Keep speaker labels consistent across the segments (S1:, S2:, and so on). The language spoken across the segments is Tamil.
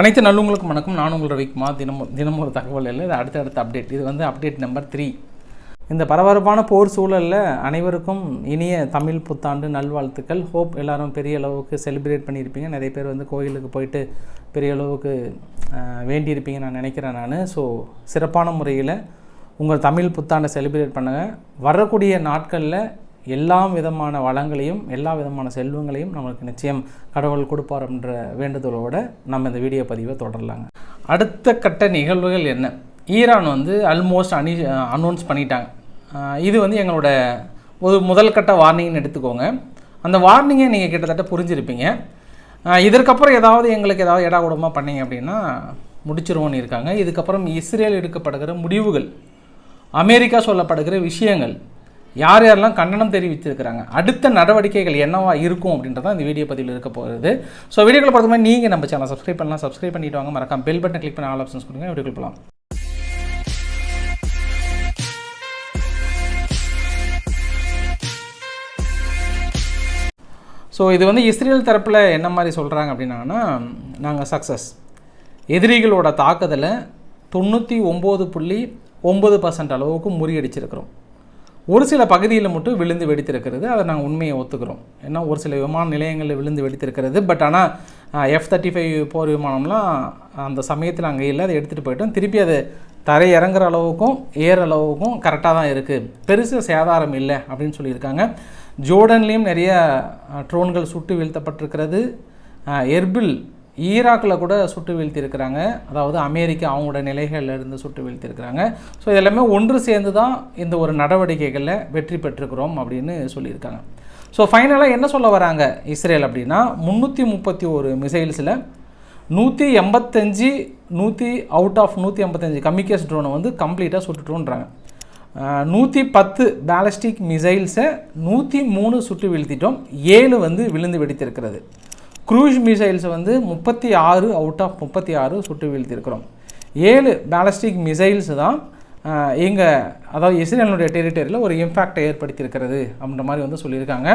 S1: அனைத்து நல்லவங்களுக்கும் வணக்கம். நான் உங்கள் ரவிக்குமார். தினமும் தினமும் ஒரு தகவல் இல்லை. இது அடுத்தடுத்த அப்டேட் இது வந்து அப்டேட் நம்பர் த்ரீ இந்த பரபரப்பான போர் சூழலில் அனைவருக்கும் இனிய தமிழ் புத்தாண்டு நல்வாழ்த்துக்கள். ஹோப் எல்லாரும் பெரிய அளவுக்கு செலிப்ரேட் பண்ணியிருப்பீங்க. நிறைய பேர் வந்து கோயிலுக்கு போயிட்டு பெரிய அளவுக்கு வேண்டியிருப்பீங்க நான் நினைக்கிறேன் நான். ஸோ சிறப்பான முறையில் உங்கள் தமிழ் புத்தாண்டை செலிப்ரேட் பண்ணுங்கள் வரக்கூடிய நாட்களில் எல்லா விதமான வளங்களையும் எல்லா விதமான செல்வங்களையும் நம்மளுக்கு நிச்சயம் கடவுள் கொடுப்பாருன்ற வேண்டுதலோடு நம்ம இந்த வீடியோ பதிவை தொடரலாங்க. அடுத்த கட்ட நிகழ்வுகள் என்ன? ஈரான் வந்து ஆல்மோஸ்ட் அனி அனௌன்ஸ் பண்ணிட்டாங்க. இது வந்து எங்களோட ஒரு முதல் கட்ட வார்னிங்னு எடுத்துக்கோங்க. அந்த வார்னிங்கை நீங்கள் கிட்டத்தட்ட புரிஞ்சிருப்பீங்க. இதற்கப்புறம் ஏதாவது எங்களுக்கு ஏதாவது இடா கூடமாக பண்ணீங்க அப்படின்னா முடிச்சிருவோன்னு இருக்காங்க. இதுக்கப்புறம் இஸ்ரேல் எடுக்கப்படுகிற முடிவுகள் அமெரிக்கா சொல்லப்படுகிற விஷயங்கள் யார் யாரெல்லாம் கண்டனம் தெரிவித்திருக்கிறாங்க அடுத்த நடவடிக்கைகள் என்னவா இருக்கும் அப்படின்றத இந்த வீடியோ பதிவில் இருக்க போகிறது ஸோ வீடியோக்களை பொறுத்த மாதிரி நீங்கள் நம்ம சேனல் சப்ஸ்கிரைப் பண்ணலாம். சப்ஸ்கிரைப் பண்ணிட்டு வாங்க. மறக்காம பெல் பட்டன் கிளிக் பண்ண ஆல் ஆப்ஷன்ஸ் கொடுங்க. வீடியோக்கள் போகலாம் ஸோ இது வந்து இஸ்ரேல் தரப்பில் என்ன மாதிரி சொல்கிறாங்க அப்படின்னாங்கன்னா நாங்கள் சக்ஸஸ் எதிரிகளோட தாக்குதலை தொண்ணூற்றி ஒம்பது புள்ளி ஒம்பது பர்சன்ட் அளவுக்கு முறியடிச்சிருக்கிறோம். ஒரு சில பகுதியில் மட்டும் விழுந்து வெடித்திருக்கிறது. அதை நாங்கள் உண்மையை ஒத்துக்கிறோம். ஏன்னா ஒரு சில விமான நிலையங்களில் விழுந்து வெடித்திருக்கிறது. பட் ஆனால் எஃப் தேர்ட்டி ஃபைவ் போர் விமானம்லாம் அந்த சமயத்தில் அங்கே இல்லை. அதை எடுத்துகிட்டு போயிட்டோம். திருப்பி அது தரை இறங்குற அளவுக்கும் ஏற அளவுக்கும் கரெக்டாக தான் இருக்குது பெருசு சேதாரம் இல்லை அப்படின்னு சொல்லியிருக்காங்க. ஜோர்டன்லேயும் நிறைய ட்ரோன்கள் சுட்டு வீழ்த்தப்பட்டிருக்கிறது. எர்பில் ஈராக்கில் கூட சுட்டு வீழ்த்தியிருக்கிறாங்க. அதாவது அமெரிக்கா அவங்களோட நிலைகளில் இருந்து சுட்டு வீழ்த்தியிருக்கிறாங்க. ஸோ இதெல்லாமே ஒன்று சேர்ந்து தான் இந்த ஒரு நடவடிக்கைகளில் வெற்றி பெற்றுக்கிறோம் அப்படின்னு சொல்லியிருக்காங்க. ஸோ ஃபைனலாக என்ன சொல்ல வராங்க இஸ்ரேல் அப்படின்னா முந்நூற்றி முப்பத்தி ஒரு மிசைல்ஸில் நூற்றி எண்பத்தஞ்சு நூற்றி அவுட் ஆஃப் நூற்றி எண்பத்தஞ்சு கம்யூனிகேஷன் ட்ரோனை வந்து கம்ப்ளீட்டாக சுட்டுட்டோன்றாங்க. நூற்றி பத்து பேலஸ்டிக் மிசைல்ஸை நூற்றி மூணு சுட்டு வீழ்த்திட்டோம். ஏழு வந்து விழுந்து வெடித்திருக்கிறது. க்ரூஸ் மிசைல்ஸை வந்து முப்பத்தி ஆறு அவுட் ஆஃப் முப்பத்தி ஆறு சுட்டு வீழ்த்தியிருக்கிறோம். ஏழு பேலஸ்டிக் மிசைல்ஸ் தான் எங்கள் அதாவது இஸ்ரேலுடைய டெரிட்டரியில் ஒரு இம்பேக்டை ஏற்படுத்தியிருக்கிறது அப்படின்ற மாதிரி வந்து சொல்லியிருக்காங்க.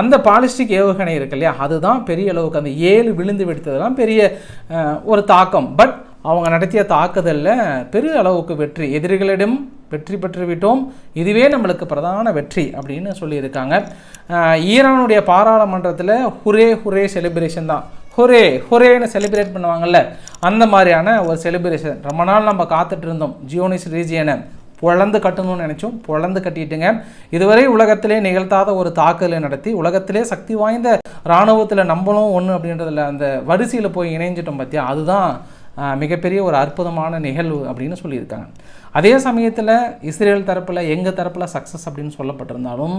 S1: அந்த பாலிஸ்டிக் ஏவுகணை இருக்கு இல்லையா அதுதான் பெரிய அளவுக்கு அந்த ஏழு விழுந்து வெடித்ததெல்லாம் பெரிய ஒரு தாக்கம். பட் அவங்க நடத்திய தாக்குதலில் பெரிய அளவுக்கு வெற்றி. எதிரிகளிடம் வெற்றி பெற்றுவிட்டோம். இதுவே நம்மளுக்கு பிரதான வெற்றி அப்படின்னு சொல்லியிருக்காங்க. ஈரானுடைய பாராளுமன்றத்தில் ஹுரே ஹுரே செலிப்ரேஷன் தான். ஹுரே ஹுரேன்னு செலிப்ரேட் பண்ணுவாங்கல்ல அந்த மாதிரியான ஒரு செலிப்ரேஷன் ரொம்ப நாள் நம்ம காத்துட்டு இருந்தோம் ஜியோனிஸ் ரீஜியனை. பொழந்து கட்டணும்னு நினச்சோம் பொழந்து கட்டிட்டுங்க. இதுவரை உலகத்திலே நிகழ்த்தாத ஒரு தாக்குதலை நடத்தி உலகத்திலே சக்தி வாய்ந்த இராணுவத்தில் நம்மளும் ஒன்று அப்படின்றதுல அந்த வரிசையில் போய் இணைஞ்சிட்டோம் பார்த்தியா அதுதான் மிகப்பெரிய ஒரு அற்புதமான நிகழ்வு அப்படின்னு சொல்லியிருக்காங்க. அதே சமயத்தில் இஸ்ரேல் தரப்பில் எங்கள் தரப்பில் சக்ஸஸ் அப்படின்னு சொல்லப்பட்டிருந்தாலும்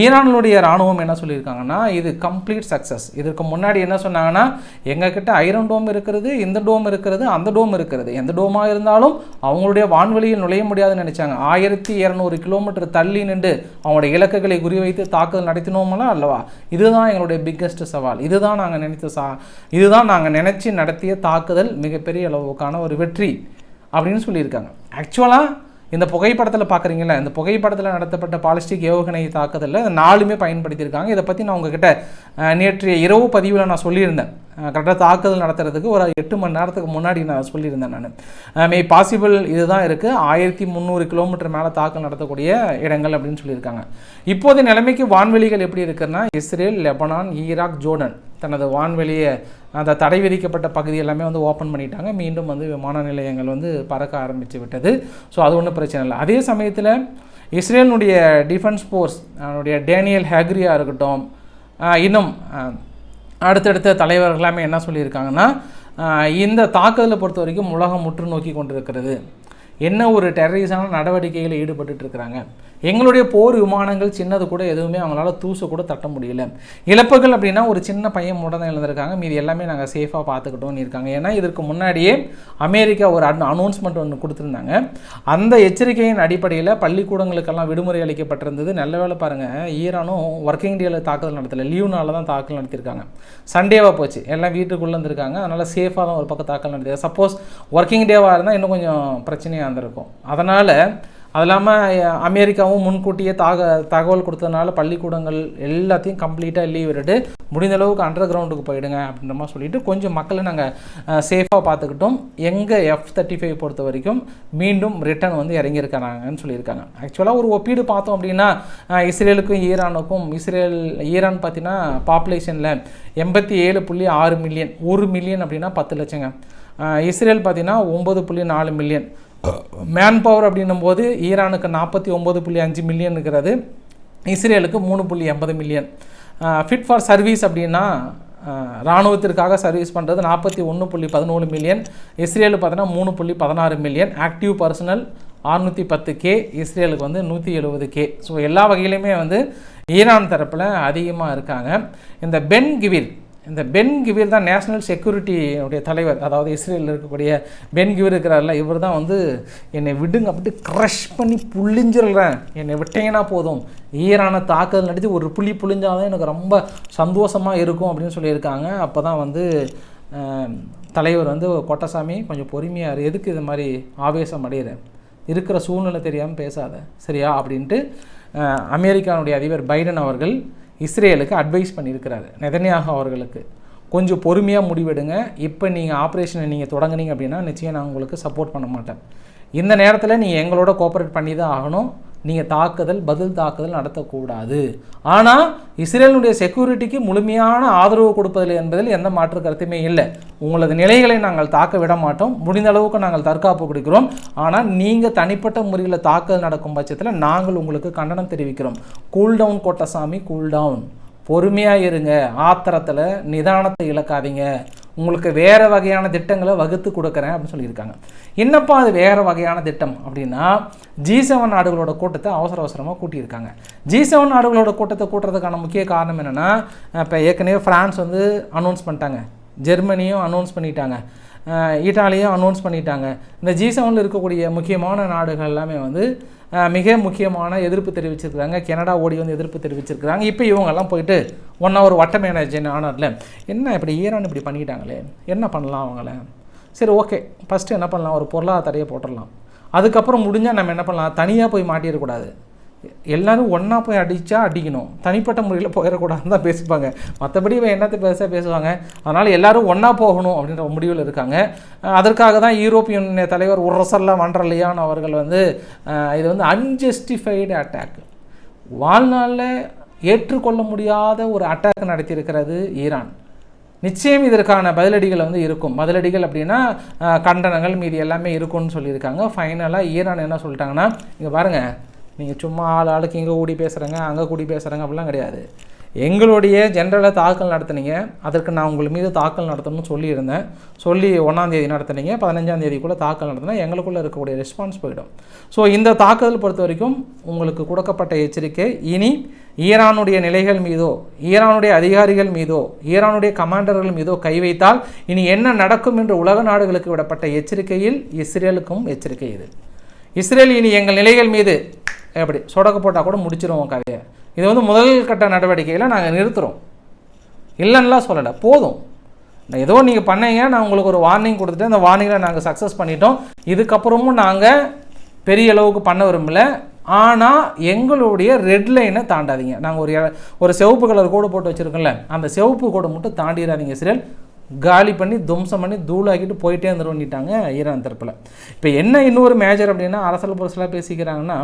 S1: ஈரானுடைய இராணுவம் என்ன சொல்லியிருக்காங்கன்னா இது கம்ப்ளீட் சக்ஸஸ் இதற்கு முன்னாடி என்ன சொன்னாங்கன்னா எங்ககிட்ட ஐரன் டோம் இருக்கிறது இந்த டோம் இருக்கிறது அந்த டோம் இருக்கிறது. எந்த டோமாக இருந்தாலும் அவங்களுடைய வான்வெளியில் நுழைய முடியாதுன்னு நினச்சாங்க. ஆயிரத்தி இரநூறு கிலோமீட்டர் தள்ளி நின்று அவங்களுடைய இலக்குகளை குறிவைத்து தாக்குதல் நடத்தினோமெல்லாம் அல்லவா? இதுதான் எங்களுடைய பிக்கஸ்ட் சவால். இதுதான் நாங்கள் நினைத்த சா இதுதான் நாங்கள் நினச்சி நடத்திய தாக்குதல். மிகப்பெரிய அளவுக்கான ஒரு வெற்றி அப்படின்னு சொல்லியிருக்காங்க. ஆக்சுவலாக இந்த புகைப்படத்தில் பார்க்குறீங்களா இந்த புகைப்படத்தில் நடத்தப்பட்ட பாலிஸ்டிக் ஏவுகணை தாக்குதலில் நாலுமே பயன்படுத்தியிருக்காங்க. இதை பற்றி நான் உங்ககிட்ட நேற்றைய இரவு பதிவில் நான் சொல்லியிருந்தேன். கரெக்டாக தாக்குதல் நடத்துறதுக்கு ஒரு எட்டு மணி நேரத்துக்கு முன்னாடி நான் சொல்லியிருந்தேன் நான். மே பாசிபிள் இதுதான் இருக்குது ஆயிரத்தி முந்நூறு கிலோமீட்டர் மேலே தாக்கல் நடத்தக்கூடிய இடங்கள் அப்படின்னு சொல்லியிருக்காங்க. இப்போதைய நிலைமைக்கு வான்வெளிகள் எப்படி இருக்குன்னா இஸ்ரேல் லெபனான் ஈராக் ஜோர்டன் தனது வான்வெளியை அந்த தடை விதிக்கப்பட்ட பகுதி எல்லாமே வந்து ஓப்பன் பண்ணிட்டாங்க. மீண்டும் வந்து விமான நிலையங்கள் வந்து பறக்க ஆரம்பித்து விட்டது. ஸோ அது ஒன்றும் பிரச்சனை இல்லை. அதே சமயத்தில் இஸ்ரேலினுடைய டிஃபென்ஸ் ஃபோர்ஸ் அவனுடைய டேனியல் ஹேக்ரியா இருக்கட்டும் இன்னும் அடுத்தடுத்த தலைவர்கள் எல்லாமே என்ன சொல்லியிருக்காங்கன்னா இந்த தாக்குதலை பொறுத்த வரைக்கும் உலகம் முற்று நோக்கி கொண்டிருக்கிறது. என்ன ஒரு டெரரிஸான நடவடிக்கைகளில் ஈடுபட்டு இருக்கிறாங்க எங்களுடைய போர் விமானங்கள் சின்னது கூட எதுவுமே அவங்களால தூசு கூட தட்ட முடியல. இழப்புகள் அப்படின்னா ஒரு சின்ன பையன் முடனை இழந்திருக்காங்க மீதி எல்லாமே நாங்கள் சேஃபாக பார்த்துக்கிட்டோம்னு இருக்காங்க. ஏன்னா இதற்கு முன்னாடியே அமெரிக்கா ஒரு அனௌன்ஸ்மெண்ட் ஒன்று கொடுத்துருந்தாங்க. அந்த எச்சரிக்கையின் அடிப்படையில் பள்ளிக்கூடங்களுக்கெல்லாம் விடுமுறை அளிக்கப்பட்டிருந்தது. நல்ல வேலை பாருங்கள் ஈரானும் ஒர்க்கிங் டேல தாக்குதல் நடத்தல. லீவ் நாளில் தான் தாக்குதல் நடத்தியிருக்காங்க. சண்டேவாக போச்சு. எல்லாம் வீட்டுக்குள்ளே இருந்திருக்காங்க அதனால் சேஃபாக தான் ஒரு பக்கம் தாக்கல் நடத்தியது சப்போஸ் ஒர்க்கிங் டேவாக இருந்தால் இன்னும் கொஞ்சம் பிரச்சனையாக இருந்திருக்கும் அதனால் அது இல்லாமல் அமெரிக்காவும் முன்கூட்டியே தாக தகவல் கொடுத்ததுனால பள்ளிக்கூடங்கள் எல்லாத்தையும் கம்ப்ளீட்டாக லீவ் விட்டுட்டு முடிந்த அளவுக்கு அண்டர் கிரவுண்டுக்கு போயிடுங்க அப்படின்ற மாதிரி சொல்லிட்டு கொஞ்சம் மக்களை நாங்கள் சேஃபாக பார்த்துக்கிட்டோம். எங்கள் எஃப் தேர்ட்டி ஃபைவ் பொறுத்த வரைக்கும் மீண்டும் ரிட்டர்ன் வந்து இறங்கியிருக்கிறாங்கன்னு சொல்லியிருக்காங்க. ஆக்சுவலாக ஒரு ஒப்பீடு பார்த்தோம் அப்படின்னா இஸ்ரேலுக்கும் ஈரானுக்கும் இஸ்ரேல் ஈரான் பார்த்தீங்கன்னா பாப்புலேஷனில் எண்பத்தி ஏழு புள்ளி ஆறு மில்லியன் ஒரு மில்லியன் அப்படின்னா பத்து லட்சங்க. இஸ்ரேல் பார்த்தீங்கன்னா ஒம்பது புள்ளி நாலு மில்லியன் மேன் பவர் அப்படின்னும் போது ஈரானுக்கு நாற்பத்தி ஒம்பது புள்ளி அஞ்சு மில்லியன் இருக்கிறது. இஸ்ரேலுக்கு மூணு புள்ளி எண்பது மில்லியன் ஃபிட் ஃபார் சர்வீஸ் அப்படின்னா இராணுவத்திற்காக சர்வீஸ் பண்ணுறது நாற்பத்தி ஒன்று புள்ளி பதினோரு மில்லியன் இஸ்ரேலு பார்த்தீங்கன்னா மூணு புள்ளி பதினாறு மில்லியன் ஆக்டிவ் பர்சனல் அறுநூற்றி பத்து கே இஸ்ரேலுக்கு வந்து நூற்றி எழுபது கே ஸோ எல்லா வகையிலையுமே வந்து ஈரான் தரப்பில் அதிகமாக இருக்காங்க. இந்த பென் கிவில் இந்த பென் கிவிர் தான் நேஷனல் செக்யூரிட்டியுடைய தலைவர். அதாவது இஸ்ரேலில் இருக்கக்கூடிய பென் கிவிர் இருக்கிறார்ல இவர் தான் வந்து என்னை விடுங்க அப்படி க்ரஷ் பண்ணி புழிஞ்சிடுறேன். என்னை விட்டீங்கன்னா போதும். ஈரான தாக்குதல் நடத்தி ஒரு புள்ளி புளிஞ்சாதான் எனக்கு ரொம்ப சந்தோஷமாக இருக்கும் அப்படின்னு சொல்லியிருக்காங்க. அப்போ தான் வந்து தலைவர் வந்து கொட்டசாமி கொஞ்சம் பொறுமையாக இரு. எதுக்கு இது மாதிரி ஆவேசம் அடையிற? இருக்கிற சூழ்நிலை தெரியாமல் பேசாத. சரியா? அப்படின்ட்டு அமெரிக்கானுடைய அதிபர் பைடன் அவர்கள் இஸ்ரேலுக்கு அட்வைஸ் பண்ணியிருக்கிறாரு. நெதன்யாகு அவர்களுக்கு. கொஞ்சம் பொறுமையாக முடிவெடுங்க. இப்போ நீங்கள் ஆப்ரேஷனை நீங்கள் தொடங்குனீங்க அப்படின்னா நிச்சயம் நான் உங்களுக்கு சப்போர்ட் பண்ண மாட்டேன். இந்த நேரத்தில் நீங்கள் எங்களோட கோஆப்ரேட் பண்ணி தான் ஆகணும். நீங்கள் தாக்குதல் பதில் தாக்குதல் நடத்தக்கூடாது. ஆனால் இஸ்ரேலுடைய செக்யூரிட்டிக்கு முழுமையான ஆதரவு கொடுப்பதில் என்பதில் எந்த மாற்று கருத்துமே இல்லை. உங்களது நிலைகளை நாங்கள் தாக்க விட மாட்டோம். முடிந்த அளவுக்கு நாங்கள் தற்காப்பு கொடுக்கிறோம். ஆனால் நீங்கள் தனிப்பட்ட முறையில் தாக்குதல் நடக்கும் பட்சத்தில் நாங்கள் உங்களுக்கு கண்டனம் தெரிவிக்கிறோம். கூல்டவுன் கோட்டசாமி கூல்டவுன் பொறுமையாக இருங்க. ஆத்திரத்தில் நிதானத்தை இழக்காதீங்க. உங்களுக்கு வேறு வகையான திட்டங்களை வகுத்து கொடுக்குறேன் அப்படின்னு சொல்லியிருக்காங்க. என்னப்பா அது வேறு வகையான திட்டம் அப்படின்னா ஜி செவன் நாடுகளோட கூட்டத்தை அவசர அவசரமாக கூட்டியிருக்காங்க. ஜி செவன் நாடுகளோட கூட்டத்தை கூட்டுறதுக்கான முக்கிய காரணம் என்னென்னா இப்போ ஏற்கனவே ஃப்ரான்ஸ் வந்து அனௌன்ஸ் பண்ணிட்டாங்க. ஜெர்மனியும் அனௌன்ஸ் பண்ணிட்டாங்க. இட்டாலியும் அனௌன்ஸ் பண்ணிட்டாங்க. இந்த ஜி செவனில் இருக்கக்கூடிய முக்கியமான நாடுகள் எல்லாமே வந்து மிக முக்கியமான எதிர்ப்பு தெரிவிச்சிருக்கிறாங்க. கனடா ஓடி வந்து எதிர்ப்பு தெரிவிச்சிருக்கிறாங்க. இப்போ இவங்கெல்லாம் போயிட்டு ஒன் ஹவர் வட்ட மேனேஜர் ஆனார்ல என்ன இப்படி ஈரான் இப்படி பண்ணிக்கிட்டாங்களே? என்ன பண்ணலாம் அவங்கள? சரி ஓகே ஃபஸ்ட்டு என்ன பண்ணலாம்? ஒரு பொருளாதார தடையை போட்டுடலாம். அதுக்கப்புறம் முடிஞ்சால் நம்ம என்ன பண்ணலாம்? தனியாக போய் மாட்டிடக்கூடாது. எல்லாரும் ஒன்றா போய் அடித்தா அடிக்கணும். தனிப்பட்ட முறையில் போயிடக்கூடாதுன்னு தான் பேசிப்பாங்க. மற்றபடி இவன் என்னத்தை பேச பேசுவாங்க? அதனால் எல்லாரும் ஒன்றா போகணும் அப்படின்ற முடிவில் இருக்காங்க. அதற்காக தான் யூரோப்பியன் தலைவர் உரசல்லா வண்டர்லியான் அவர்கள் வந்து இது வந்து அன்ஜஸ்டிஃபைடு அட்டாக் வாழ்நாளில் ஏற்றுக்கொள்ள முடியாத ஒரு அட்டாக் நடத்தியிருக்கிறது ஈரான். நிச்சயம் இதற்கான பதிலடிகள் வந்து இருக்கும். பதிலடிகள் அப்படின்னா கண்டனங்கள் மீதி எல்லாமே இருக்கும்னு சொல்லியிருக்காங்க. ஃபைனலாக ஈரான் என்ன சொல்லிட்டாங்கன்னா இங்கே பாருங்கள் நீங்கள் சும்மா ஆள் ஆளுக்கு இங்கே கூடி பேசுகிறேங்க அங்கே கூடி பேசுகிறேங்க அப்படிலாம் கிடையாது. எங்களுடைய ஜென்ரலாக தாக்கல் நடத்துனீங்க. அதற்கு நான் உங்கள் மீது தாக்கல் நடத்தணும்னு சொல்லியிருந்தேன். சொல்லி ஒன்றாந்தேதி நடத்துனீங்க. பதினஞ்சாந்தேதிக்குள்ளே தாக்கல் நடத்தினா எங்களுக்குள்ளே இருக்கக்கூடிய ரெஸ்பான்ஸ் போயிடும். ஸோ இந்த தாக்குதல் பொறுத்த வரைக்கும் உங்களுக்கு கொடுக்கப்பட்ட எச்சரிக்கை இனி ஈரானுடைய நிலைகள் மீதோ ஈரானுடைய அதிகாரிகள் மீதோ ஈரானுடைய கமாண்டர்கள் மீதோ கை வைத்தால் இனி என்ன நடக்கும் என்று உலக நாடுகளுக்கு விடப்பட்ட எச்சரிக்கையில் இஸ்ரேலுக்கும் எச்சரிக்கை இது. இஸ்ரேல் இனி எங்கள் நிலைகள் மீது எப்படி சொடக்கு போட்டால் கூட முடிச்சிருவோம் கதையை. இது வந்து முதல் கட்ட நடவடிக்கையில் நாங்கள் நிறுத்துகிறோம் இல்லைன்னுலாம் சொல்லலை போதும். ஏதோ நீங்கள் பண்ணீங்க நான் உங்களுக்கு ஒரு வார்னிங் கொடுத்துட்டு அந்த வார்னிங்கில் நாங்கள் சக்ஸஸ் பண்ணிட்டோம். இதுக்கப்புறமும் நாங்கள் பெரிய அளவுக்கு பண்ண விரும்பல. ஆனால் எங்களுடைய ரெட் லைனை தாண்டாதீங்க. நாங்கள் ஒரு ஒரு சிவப்பு கலர் கோடு போட்டு வச்சுருக்கோம்ல அந்த சிவப்பு கோடு மட்டும் தாண்டிடாதீங்க இஸ்ரேல் காலி பண்ணி துவம்சம் பண்ணி தூளாக்கிட்டு போயிட்டே இருந்துருவன்னிட்டாங்க ஈரான் தரப்பில். இப்போ என்ன இன்னொரு மேஜர் அப்படின்னா அரசியல் புரசலாக பேசிக்கிறாங்கன்னா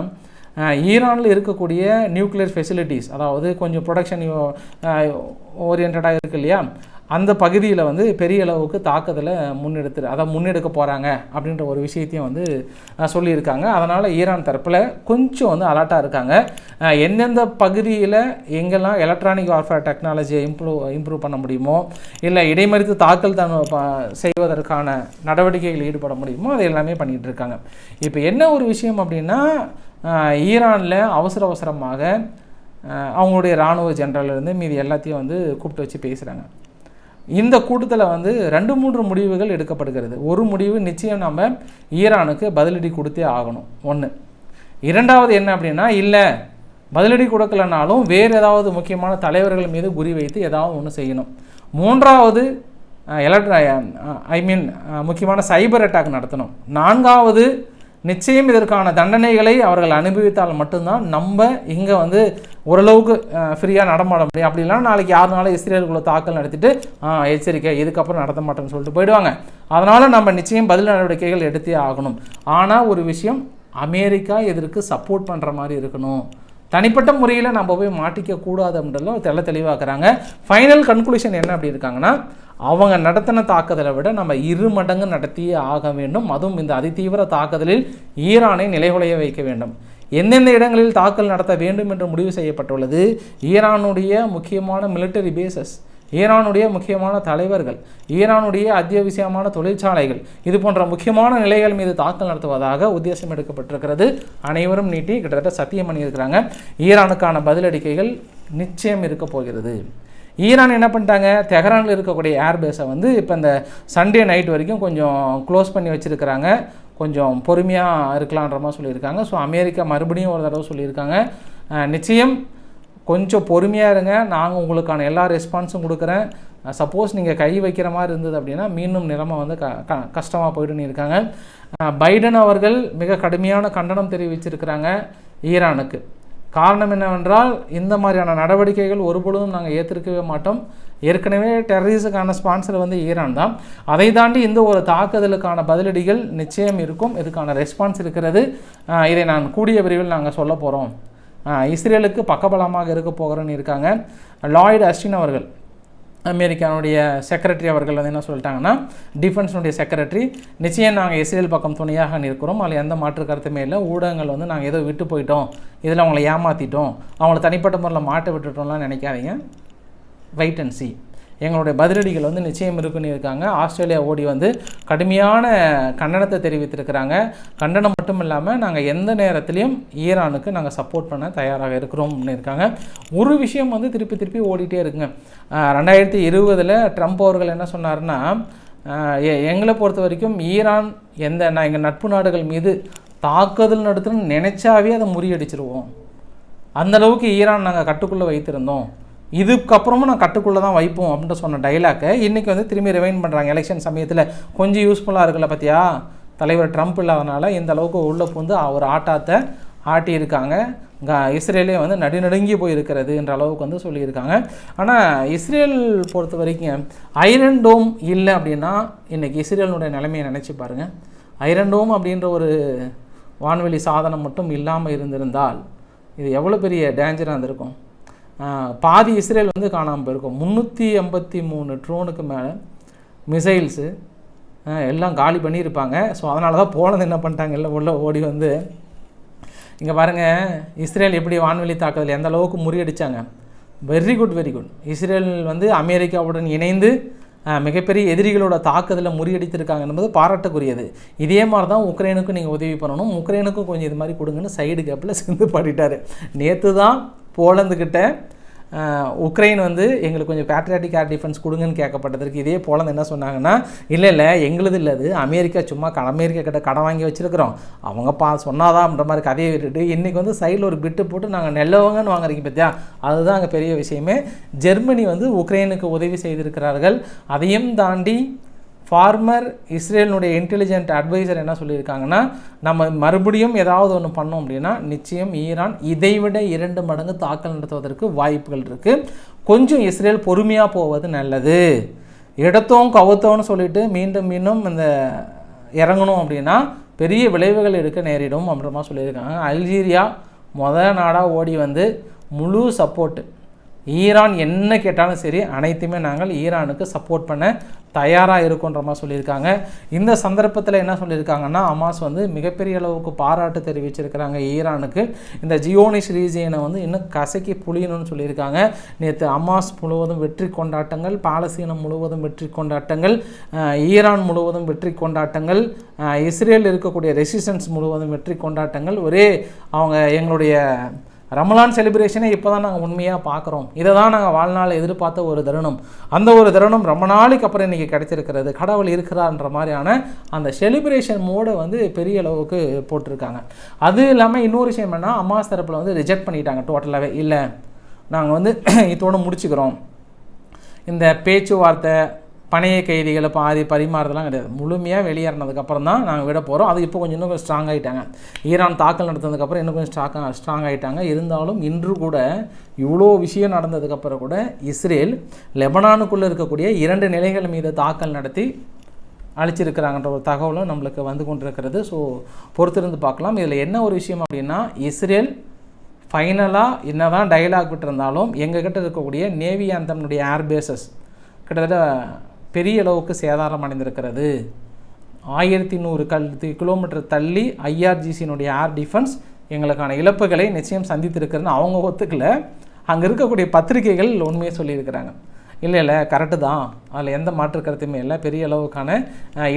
S1: ஈரானில் இருக்கக்கூடிய நியூக்ளியர் ஃபெசிலிட்டிஸ் அதாவது கொஞ்சம் ப்ரொடக்ஷன் ஓரியன்டாக இருக்கு இல்லையா? அந்த பகுதியில் வந்து பெரிய அளவுக்கு தாக்குதலை முன்னெடுத்து அதை முன்னெடுக்க போகிறாங்க அப்படின்ற ஒரு விஷயத்தையும் வந்து சொல்லியிருக்காங்க. அதனால் ஈரான் தரப்பில் கொஞ்சம் வந்து அலர்ட்டாக இருக்காங்க. எந்தெந்த பகுதியில் எங்கெல்லாம் எலக்ட்ரானிக் வார்ஃபேர் டெக்னாலஜியை இம்ப்ரூவ் இம்ப்ரூவ் பண்ண முடியுமோ இல்லை இடைமறித்து தாக்கல் தன் செய்வதற்கான நடவடிக்கைகள் ஈடுபட முடியுமோ அதை எல்லாமே பண்ணிகிட்டு இருக்காங்க. இப்போ என்ன ஒரு விஷயம் அப்படின்னா ஈரானில் அவசர அவசரமாக அவங்களுடைய இராணுவ ஜெனரல் இருந்து மீதி எல்லாத்தையும் வந்து கூப்பிட்டு வச்சு பேசுகிறாங்க இந்த கூட்டத்தில் வந்து ரெண்டு மூன்று முடிவுகள் எடுக்கப்படுகிறது. ஒரு முடிவு நிச்சயம் நம்ம ஈரானுக்கு பதிலடி கொடுத்தே ஆகணும். ஒன்று இரண்டாவது என்ன அப்படின்னா இல்லை பதிலடி கொடுக்கலனாலும் வேறு ஏதாவது முக்கியமான தலைவர்கள் மீது குறி வைத்து ஏதாவது ஒன்று செய்யணும். மூன்றாவது எலக்ட்ர ஐ மீன் முக்கியமான சைபர் அட்டாக் நடத்தணும். நான்காவது நிச்சயம் இதற்கான தண்டனைகளை அவர்கள் அனுபவித்தால் மட்டும்தான் நம்ம இங்கே வந்து ஓரளவுக்கு ஃப்ரீயாக நடமாட முடியும். அப்படிலாம் நாளைக்கு யாருனாலும் இஸ்ரேலுக்குள்ளே தாக்கல் நடத்திட்டு எச்சரிக்கை இதுக்கப்புறம் நடத்த மாட்டேன்னு சொல்லிட்டு போயிடுவாங்க. அதனால் நம்ம நிச்சயம் பதில் நடவடிக்கைகள் எடுத்தே ஆகணும். ஆனால் ஒரு விஷயம் அமெரிக்கா இதற்கு சப்போர்ட் பண்ணுற மாதிரி இருக்கணும்? தனிப்பட்ட முறையில் நம்ம போய் மாட்டிக்க கூடாது அப்படின்றதுல தெள்ள தெளிவாக்குறாங்க ஃபைனல் கன்க்ளூஷன் என்ன அப்படி இருக்காங்கன்னா அவங்க நடத்தின தாக்குதலை விட நம்ம இரு மடங்கு நடத்தியே ஆக வேண்டும். அதுவும் இந்த அதிதீவிர தாக்குதலில் ஈரானை நிலைகுலைய வைக்க வேண்டும். எந்தெந்த இடங்களில் தாக்கல் நடத்த வேண்டும் என்று முடிவு செய்யப்பட்டுள்ளது? ஈரானுடைய முக்கியமான மிலிட்டரி பேசஸ் ஈரானுடைய முக்கியமான தலைவர்கள் ஈரானுடைய அத்தியாவசியமான தொழிற்சாலைகள் இது போன்ற முக்கியமான நிலைகள் மீது தாக்கல் நடத்துவதாக உத்தேசம் எடுக்கப்பட்டிருக்கிறது. அனைவரும் நீட்டி கிட்டத்தட்ட சத்தியம் பண்ணியிருக்கிறாங்க. ஈரானுக்கான பதிலடிக்கைகள் நிச்சயம் இருக்க போகிறது. ஈரான் என்ன பண்ணிட்டாங்க? தெஹரானில் இருக்கக்கூடிய ஏர்பேஸை வந்து இப்போ இந்த சண்டே நைட் வரைக்கும் கொஞ்சம் க்ளோஸ் பண்ணி வச்சுருக்கிறாங்க. கொஞ்சம் பொறுமையாக இருக்கலான்ற மாதிரி சொல்லியிருக்காங்க. ஸோ அமெரிக்கா மறுபடியும் ஒரு தடவை சொல்லியிருக்காங்க. நிச்சயம் கொஞ்சம் பொறுமையாக இருங்க. நாங்கள் உங்களுக்கான எல்லா ரெஸ்பான்ஸும் கொடுக்குறேன். சப்போஸ் நீங்கள் கை வைக்கிற மாதிரி இருந்தது அப்படின்னா மீண்டும் நிலைமை வந்து க க கஷ்டமாக போயிடுன்னு இருக்காங்க. பைடன் அவர்கள் மிக கடுமையான கண்டனம் தெரிவிச்சிருக்கிறாங்க ஈரானுக்கு. காரணம் என்னவென்றால் இந்த மாதிரியான நடவடிக்கைகள் ஒருபொழுதும் நாங்கள் ஏற்றிருக்கவே மாட்டோம். ஏற்கனவே டெரரிஸுக்கான ஸ்பான்சர் வந்து ஈரான் தான். அதை தாண்டி இந்த ஒரு தாக்குதலுக்கான பதிலடிகள் நிச்சயம் இருக்கும். இதுக்கான ரெஸ்பான்ஸ் இருக்கிறது. இதை நான் கூடிய விரைவில் நாங்கள் சொல்ல போகிறோம் இஸ்ரேலுக்கு பக்கபலமாக இருக்க போகிறோன்னு இருக்காங்க. லாய்டு அஸ்டின் அவர்கள் அமெரிக்கானுடைய செக்ரட்டரி அவர்கள் வந்து என்ன சொல்லிட்டாங்கன்னா டிஃபென்ஸினுடைய செக்ரட்டரி நிச்சயம் நாங்கள் இஸ்ரேல் பக்கம் துணையாக நிற்கிறோம். அதில் எந்த மாற்று கருத்துமே இல்லை. ஊடகங்கள் வந்து நாங்கள் ஏதோ விட்டு போயிட்டோம். இதில் அவங்கள ஏமாற்றிட்டோம் அவங்கள தனிப்பட்ட முறையில் மாட்ட விட்டுட்டோம்லாம் நினைக்காதீங்க. வெயிட் அண்ட் சி எங்களுடைய பதிலடிகள் வந்து நிச்சயம் இருக்குன்னு இருக்காங்க. ஆஸ்திரேலியா ஓடி வந்து கடுமையான கண்டனத்தை தெரிவித்திருக்கிறாங்க. கண்டனம் மட்டும் இல்லாமல் நாங்கள் எந்த நேரத்திலையும் ஈரானுக்கு நாங்கள் சப்போர்ட் பண்ண தயாராக இருக்கிறோம்னு இருக்காங்க. ஒரு விஷயம் வந்து திருப்பி திருப்பி ஓடிட்டே இருக்குங்க. ரெண்டாயிரத்தி இருபதில் ட்ரம்ப் அவர்கள் என்ன சொன்னார்னா எ- எங்களை பொறுத்த வரைக்கும் ஈரான் எந்த நான் எங்கள் நட்பு நாடுகள் மீது தாக்குதல் நடத்தணும்னு நினச்சாவே அதை முறியடிச்சிருவோம். அந்தளவுக்கு ஈரான் நாங்கள் கட்டுக்குள்ளே வைத்திருந்தோம். இதுக்கப்புறமும் நான் கட்டுக்குள்ளே தான் வைப்போம் அப்படின்ட்டு சொன்ன டைலாக்கை இன்றைக்கி வந்து திரும்பி ரிவைன் பண்ணுறாங்க எலெக்ஷன் சமயத்தில் கொஞ்சம் யூஸ்ஃபுல்லாக இருக்குல்ல பார்த்தியா தலைவர் ட்ரம்ப் இல்லாதனால இந்த அளவுக்கு உள்ளே புந்து அவர் ஆட்டாத்தை ஆட்டியிருக்காங்க. க இஸ்ரேலே வந்து நடுநடுங்கி போயிருக்கிறதுன்ற அளவுக்கு வந்து சொல்லியிருக்காங்க. ஆனால் இஸ்ரேல் பொறுத்த வரைக்கும் ஐரன் டோம் இல்லை அப்படின்னா இன்றைக்கி இஸ்ரேலுடைய நிலைமையை நினச்சி பாருங்கள் ஐரன் டோம் அப்படின்ற ஒரு வான்வெளி சாதனம் மட்டும் இல்லாமல் இருந்திருந்தால் இது எவ்வளோ பெரிய டேஞ்சராக இருந்திருக்கும்? பாதி இஸ்ரேல் வந்து காணாமல் போயிருக்கும். முந்நூற்றி எண்பத்தி மூணு ட்ரோனுக்கு மேலே மிசைல்ஸு எல்லாம் காலி பண்ணியிருப்பாங்க. ஸோ அதனால தான் போனது என்ன பண்ணிட்டாங்க? எல்லாம் உள்ள ஓடி வந்து இங்கே பாருங்கள் இஸ்ரேல் எப்படி வான்வெளி தாக்குதல் எந்த அளவுக்கு முறியடிச்சாங்க? Very good very good Israel வந்து அமெரிக்காவுடன் இணைந்து மிகப்பெரிய எதிரிகளோட தாக்குதலை முறியடித்திருக்காங்க என்பது பாராட்டக்குரியது. இதே மாதிரி தான் உக்ரைனுக்கும் நீங்கள் உதவி பண்ணணும். உக்ரைனுக்கும் கொஞ்சம் இது மாதிரி கொடுங்கன்னு சைடு கேப்பில் சேர்ந்து பாடிட்டார். நேற்று தான் போலந்துக்கிட்ட உக்ரைன் வந்து எங்களுக்கு கொஞ்சம் பேட்ரியாட்டிக் ஏர் டிஃபென்ஸ் கொடுங்கன்னு கேட்கப்பட்டதற்கு இதே போலந்து என்ன சொன்னாங்கன்னா இல்லை இல்லை எங்களுது இல்லை அது. அமெரிக்கா சும்மா க- அமெரிக்கா கிட்ட கடன் வாங்கி வச்சுருக்கிறோம். அவங்க பா சொன்னாதான்ற மாதிரி கதையை விட்டுட்டு இன்றைக்கி வந்து சைடில் ஒரு பிட்டு போட்டு நாங்கள் நெல்லவங்கன்னு வாங்குறீங்க பார்த்தியா அதுதான் அங்கே பெரிய விஷயமே. ஜெர்மனி வந்து உக்ரைனுக்கு உதவி செய்திருக்கிறார்கள். அதையும் தாண்டி ஃபார்மர் இஸ்ரேலினுடைய இன்டெலிஜென்ட் அட்வைசர் என்ன சொல்லியிருக்காங்கன்னா நம்ம மறுபடியும் ஏதாவது ஒன்று பண்ணோம் அப்படின்னா நிச்சயம் ஈரான் இதைவிட இரண்டு மடங்கு தாக்கல் நடத்துவதற்கு வாய்ப்புகள் இருக்குது கொஞ்சம் இஸ்ரேல் பொறுமையாக போவது நல்லது. எடுத்தோம் கவுத்தோம்னு சொல்லிட்டு மீண்டும் மீண்டும் இந்த இறங்கணும் அப்படின்னா பெரிய விளைவுகள் எடுக்க நேரிடும் அப்படின்ற மாதிரி சொல்லியிருக்காங்க. அல்ஜீரியா முத நாடாக ஓடி வந்து முழு சப்போர்ட்டு ஈரான் என்ன கேட்டாலும் சரி அனைத்துமே நாங்கள் ஈரானுக்கு சப்போர்ட் பண்ண தயாராக இருக்கோன்ற மாதிரி சொல்லியிருக்காங்க. இந்த சந்தர்ப்பத்தில் என்ன சொல்லியிருக்காங்கன்னா அமாஸ் வந்து மிகப்பெரிய அளவுக்கு பாராட்டு தெரிவிச்சிருக்கிறாங்க ஈரானுக்கு. இந்த ஜியோனிஸ் ரீஜியனை வந்து இன்னும் கசக்கி புளியணும்னு சொல்லியிருக்காங்க. நேற்று அமாஸ் முழுவதும் வெற்றி கொண்டாட்டங்கள் பாலஸ்தீனம் முழுவதும் வெற்றி கொண்டாட்டங்கள் ஈரான் முழுவதும் வெற்றி கொண்டாட்டங்கள் இஸ்ரேல் இருக்கக்கூடிய ரெசிஸ்டன்ஸ் முழுவதும் வெற்றி கொண்டாட்டங்கள். ஒரே அவங்க எங்களுடைய ரமலான் செலிப்ரேஷனே இப்போ தான் நாங்கள் உண்மையாக பார்க்குறோம். இதை தான் நாங்கள் வாழ்நாள் எதிர்பார்த்த ஒரு தருணம். அந்த ஒரு தருணம் ரொம்ப நாளைக்கு அப்புறம் இன்றைக்கி கிடைச்சிருக்கிறது கடவுள் இருக்கிறான்ற மாதிரியான அந்த செலிப்ரேஷன் மோடை வந்து பெரிய அளவுக்கு போட்டிருக்காங்க. அது இல்லாமல் இன்னொரு விஷயம் என்ன அம்மாஸ் தரப்பில் வந்து ரிஜெக்ட் பண்ணிட்டாங்க டோட்டலாகவே இல்லை நாங்கள் வந்து இத்தோடு முடிச்சுக்கிறோம். இந்த பேச்சுவார்த்தை பணைய கைதிகளை பாதி பரிமாறுறதுலாம் கிடையாது. முழுமையாக வெளியேறினதுக்கப்புறம் தான் நாங்கள் விட போகிறோம் அது இப்போ கொஞ்சம் இன்னும் கொஞ்சம் ஸ்ட்ராங் ஆகிட்டாங்க ஈரான் தாக்கல் நடத்தினதுக்கப்புறம் இன்னும் கொஞ்சம் ஸ்ட்ராங் ஸ்ட்ராங் ஆகிட்டாங்க இருந்தாலும் இன்று கூட இவ்வளோ விஷயம் நடந்ததுக்கப்புறம் கூட இஸ்ரேல் லெபனானுக்குள்ளே இருக்கக்கூடிய இரண்டு நிலைகள் மீது தாக்கல் நடத்தி அழிச்சிருக்கிறாங்கன்ற ஒரு தகவலும் நம்மளுக்கு வந்து கொண்டிருக்கிறது. ஸோ பொறுத்திருந்து பார்க்கலாம். இதில் என்ன ஒரு விஷயம் அப்படின்னா இஸ்ரேல் ஃபைனலாக என்ன தான் டைலாக் விட்டுருந்தாலும் எங்ககிட்ட இருக்கக்கூடிய நேவி அந்தம்னுடைய ஏர்பேசஸ் கிட்டத்தட்ட பெரிய அளவுக்கு சேதாரம் அடைந்திருக்கிறது. ஆயிரத்தி நூறு கல் கிலோமீட்டர் தள்ளி ஐஆர்ஜிசியினுடைய ஏர் டிஃபென்ஸ் எங்களுக்கான இழப்புகளை நிச்சயம் சந்தித்திருக்கிறதுன்னு அவங்க ஒத்துக்கல. அங்கே இருக்கக்கூடிய பத்திரிகைகள் உண்மையை சொல்லியிருக்கிறாங்க. இல்லை இல்லை கரெக்டு தான். அதில் எந்த மாற்று கருத்துமே இல்லை. பெரிய அளவுக்கான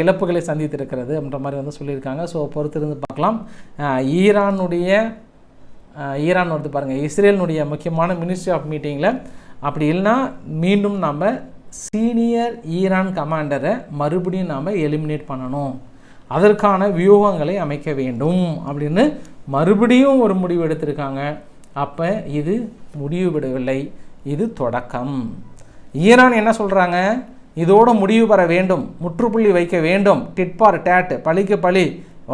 S1: இழப்புகளை சந்தித்திருக்கிறது அப்படின்ற மாதிரி வந்து சொல்லியிருக்காங்க. ஸோ பொறுத்திருந்து பார்க்கலாம். ஈரானுடைய ஈரான் வருது பாருங்கள் இஸ்ரேலினுடைய முக்கியமான மினிஸ்ட்ரி ஆஃப் மீட்டிங்கில் அப்படி இல்லைன்னா மீண்டும் நாம் சீனியர் ஈரான் கமாண்டரை மறுபடியும் நாம் எலிமினேட் பண்ணணும். அதற்கான வியூகங்களை அமைக்க வேண்டும் அப்படின்னு மறுபடியும் ஒரு முடிவு எடுத்திருக்காங்க. அப்போ இது முடிவு விடவில்லை. இது தொடக்கம். ஈரான் என்ன சொல்கிறாங்க இதோட முடிவு பெற வேண்டும். முற்றுப்புள்ளி வைக்க வேண்டும். டிட்பார் டேட் பழிக்கு பழி.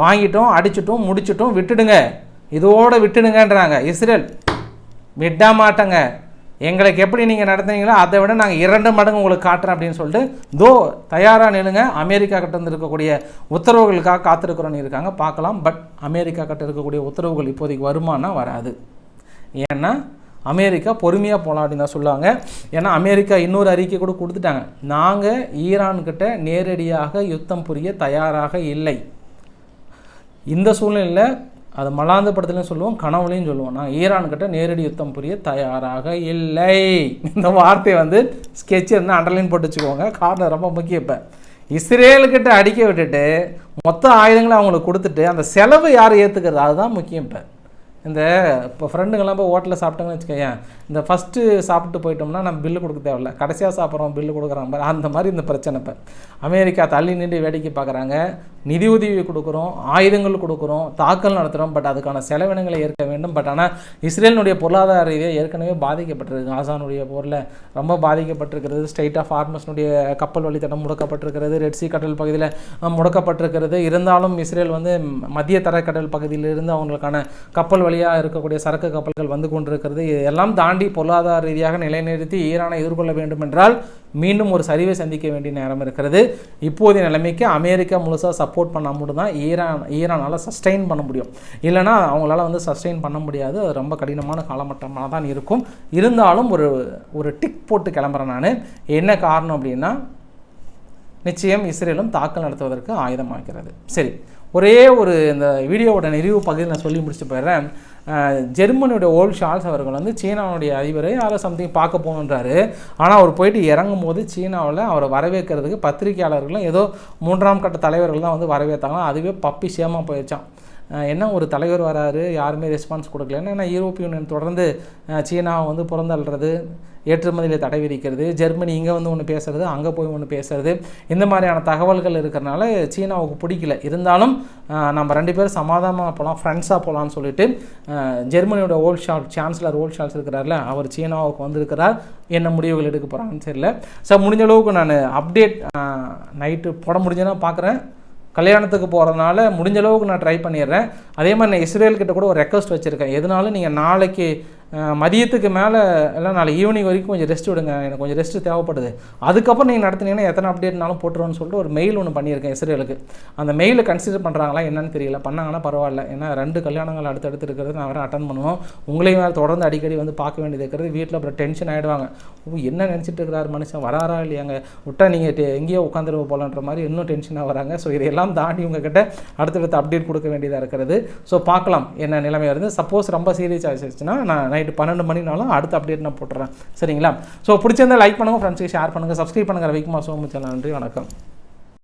S1: வாங்கிட்டோம் அடிச்சிட்டோம் முடிச்சிட்டோம் விட்டுடுங்க. இதோடு விட்டுடுங்கன்றாங்க. இஸ்ரேல் விட மாட்டேங்க எங்களுக்கு எப்படி நீங்கள் நடத்துனீங்களோ அதை விட நாங்கள் இரண்டு மடங்கு உங்களுக்கு காட்டுறோம் அப்படின்னு சொல்லிட்டு தோ தயாராக நிலுங்க அமெரிக்கா கிட்ட இருக்கக்கூடிய உத்தரவுகளுக்காக காத்திருக்கிறோன்னு இருக்காங்க பார்க்கலாம். பட் அமெரிக்கா கிட்ட இருக்கக்கூடிய உத்தரவுகள் இப்போதைக்கு வருமானா வராது. ஏன்னா அமெரிக்கா பொறுமையாக போகலாம் அப்படின்னு தான் சொல்லுவாங்க. ஏன்னா அமெரிக்கா இன்னொரு அறிக்கை கூட கொடுத்துட்டாங்க. நாங்கள் ஈரான்கிட்ட நேரடியாக யுத்தம் புரிய தயாராக இல்லை. இந்த சூழ்நிலையில் அது மலாந்த படத்துலையும் சொல்லுவோம் கனவுலையும் சொல்லுவோம். நான் ஈரான்கிட்ட நேரடி யுத்தம் புரிய தயாராக இல்லை. இந்த வார்த்தையை வந்து ஸ்கெட்ச் இருந்தால் அண்டர்லைன் போட்டு வச்சுக்கோங்க. காரணம் ரொம்ப முக்கியம் இப்போ. இஸ்ரேலுக்கிட்ட அடிக்க விட்டுட்டு மொத்த ஆயுதங்களை அவங்களுக்கு கொடுத்துட்டு அந்த செலவு யார் ஏற்றுக்கிறது அதுதான் முக்கியம் இப்போ. இந்த இப்போ ஃப்ரெண்டுங்கெல்லாம் போய் ஹோட்டலில் சாப்பிட்டாங்கன்னு வச்சுக்கோயேன் இந்த ஃபஸ்ட்டு சாப்பிட்டு போயிட்டோம்னா நம்ம பில்லு கொடுக்க தேவையில்ல. கடைசியாக சாப்பிட்றோம் பில்லு கொடுக்குறாங்க பாரு. அந்த மாதிரி இந்த பிரச்சனை இப்போ. அமெரிக்கா தள்ளி நின்று வேடிக்கை பார்க்குறாங்க நிதி உதவி கொடுக்குறோம் ஆயுதங்கள் கொடுக்குறோம் தாக்கல் நடத்துகிறோம் பட் அதுக்கான செலவினங்களை ஏற்க வேண்டும். பட் ஆனால் இஸ்ரேலினுடைய பொருளாதார ரீதியாக ஏற்கனவே பாதிக்கப்பட்டிருக்கு. ஆசானுடைய போரில் ரொம்ப பாதிக்கப்பட்டிருக்கிறது. ஸ்டேட் ஆஃப் ஃபார்மர்ஸ்னுடைய கப்பல் வழித்தடம் முடக்கப்பட்டிருக்கிறது. ரெட் சி கடல் பகுதியில் முடக்கப்பட்டிருக்கிறது. இருந்தாலும் இஸ்ரேல் வந்து மத்திய தரைக்கடல் பகுதியிலிருந்து அவங்களுக்கான கப்பல் வழி வழியாக இருக்கக்கூடிய சரக்கு கப்பல்கள் வந்து கொண்டிருக்கிறது. இதெல்லாம் தாண்டி பொருளாதார ரீதியாக நிலைநிறுத்தி ஈரானை எதிர்கொள்ள வேண்டும் என்றால் மீண்டும் ஒரு சரிவை சந்திக்க வேண்டிய நேரம் இருக்கிறது. இப்போதைய நிலைமைக்கு அமெரிக்கா முழுசாக சப்போர்ட் பண்ணால் மட்டும் தான் ஈரான் ஈரானால் சஸ்டெயின் பண்ண முடியும். இல்லைனா அவங்களால வந்து சஸ்டெயின் பண்ண முடியாது. அது ரொம்ப கடினமான காலமட்டமாக தான் இருக்கும். இருந்தாலும் ஒரு ஒரு டிக் போட்டு கிளம்புறேன் நான். என்ன காரணம் அப்படின்னா நிச்சயம் இஸ்ரேலும் தாக்கல் நடத்துவதற்கு ஆயுதமாகிறது. சரி. ஒரே ஒரு இந்த வீடியோவோட நிறைவு பகுதியில் நான் சொல்லி முடிச்சு போயிடுறேன். ஜெர்மனியோட ஓல்ட் ஷால்ஸ் அவர்கள் வந்து சீனாவுடைய அதிபரை யாரோ சம்திங் பார்க்க போகணுன்றாரு. ஆனால் அவர் போயிட்டு இறங்கும் போது சீனாவில் அவரை வரவேற்கிறதுக்கு பத்திரிகையாளர்களும் ஏதோ மூன்றாம் கட்ட தலைவர்கள் தான் வந்து வரவேற்றாங்க அதுவே பப்பி சேமாக போயிடுச்சான் என்ன ஒரு தலைவர் வராரு யாருமே ரெஸ்பான்ஸ் கொடுக்கலன்னு ஏன்னா யூரோப்பிய யூனியன் தொடர்ந்து சீனாவை வந்து புறந்தள்ளுறது ஏற்றுமதியில் தடை விதிக்கிறது ஜெர்மனி இங்கே வந்து ஒன்று பேசுறது அங்கே போய் ஒன்று பேசுறது இந்த மாதிரியான தகவல்கள் இருக்கிறனால சீனாவுக்கு பிடிக்கல. இருந்தாலும் நம்ம ரெண்டு பேரும் சமாதானமாக போகலாம் ஃப்ரெண்ட்ஸாக போகலான்னு சொல்லிட்டு ஜெர்மனியோட Olaf Scholz chancellor Olaf Scholz இருக்கிறார்ல அவர் சீனாவுக்கு வந்திருக்கிறார் என்ன முடிவுகள் எடுக்க போகிறான்னு தெரியல. ஸோ முடிஞ்ச அளவுக்கு நான் அப்டேட் நைட்டு போட முடிஞ்சேன்னா பார்க்குறேன் கல்யாணத்துக்கு போகிறதுனால முடிஞ்ச அளவுக்கு நான் ட்ரை பண்ணிடுறேன். அதே மாதிரி நான் இஸ்ரேல் கிட்ட கூட ஒரு ரெக்வஸ்ட் வச்சுருக்கேன். எதனாலும் நீங்கள் நாளைக்கு மதியத்துக்கு மேலே எல்லாம் நாளைக்கு ஈவினிங் வரைக்கும் கொஞ்சம் ரெஸ்ட் விடுங்க. எனக்கு கொஞ்சம் ரெஸ்ட் தேவைப்படுது. அதுக்கப்புறம் நீங்கள் நடத்துனீங்கன்னா எத்தனை அப்டேட்னாலும் போட்டுருவோன்னு சொல்லிட்டு ஒரு மெயில் ஒன்று பண்ணியிருக்கேன் இஸ்ரேலுக்கு. அந்த மெயிலில் கன்சிடர் பண்ணுறாங்களா என்னன்னு தெரியல. பண்ணாங்கன்னா பரவாயில்ல. ஏன்னா ரெண்டு கல்யாணங்கள் அடுத்தடுத்து இருக்கிறது நான் வேறு அட்டன் பண்ணுவோம். உங்களையும் வேறு தொடர்ந்து அடிக்கடி வந்து பார்க்க வேண்டியது இருக்கிறது. வீட்டில் அப்புறம் டென்ஷன் ஆகிடுவாங்க ஓ என்ன நினச்சிட்டு இருக்கிறார் மனுஷன்? வராரா இல்லையாங்க? விட்டா நீங்கள் எங்கேயோ உட்காந்துருவ போகலான்ற மாதிரி இன்னும் டென்ஷனாக வராங்க. ஸோ இதையெல்லாம் தாண்டி உங்ககிட்ட அடுத்தடுத்து அப்டேட் கொடுக்க வேண்டியதாக இருக்கிறது. ஸோ பார்க்கலாம் என்ன நிலைமை இருந்து. சப்போஸ் ரொம்ப சீரியஸ் ஆச்சுன்னா நான் நைட்டு பன்னெண்டு மணினாலும் அடுத்த அப்டேட் நான் போட்டுறேன். சரிங்களா? ஸோ பிடிச்சிருந்தால் லைக் பண்ணுங்கள் ஃப்ரெண்ட்ஸுக்கு ஷேர் பண்ணுங்கள் சப்ஸ்கிரைப் பண்ணுங்கள் ரவிக்குமார் சோமு சேனல் நன்றி வணக்கம்.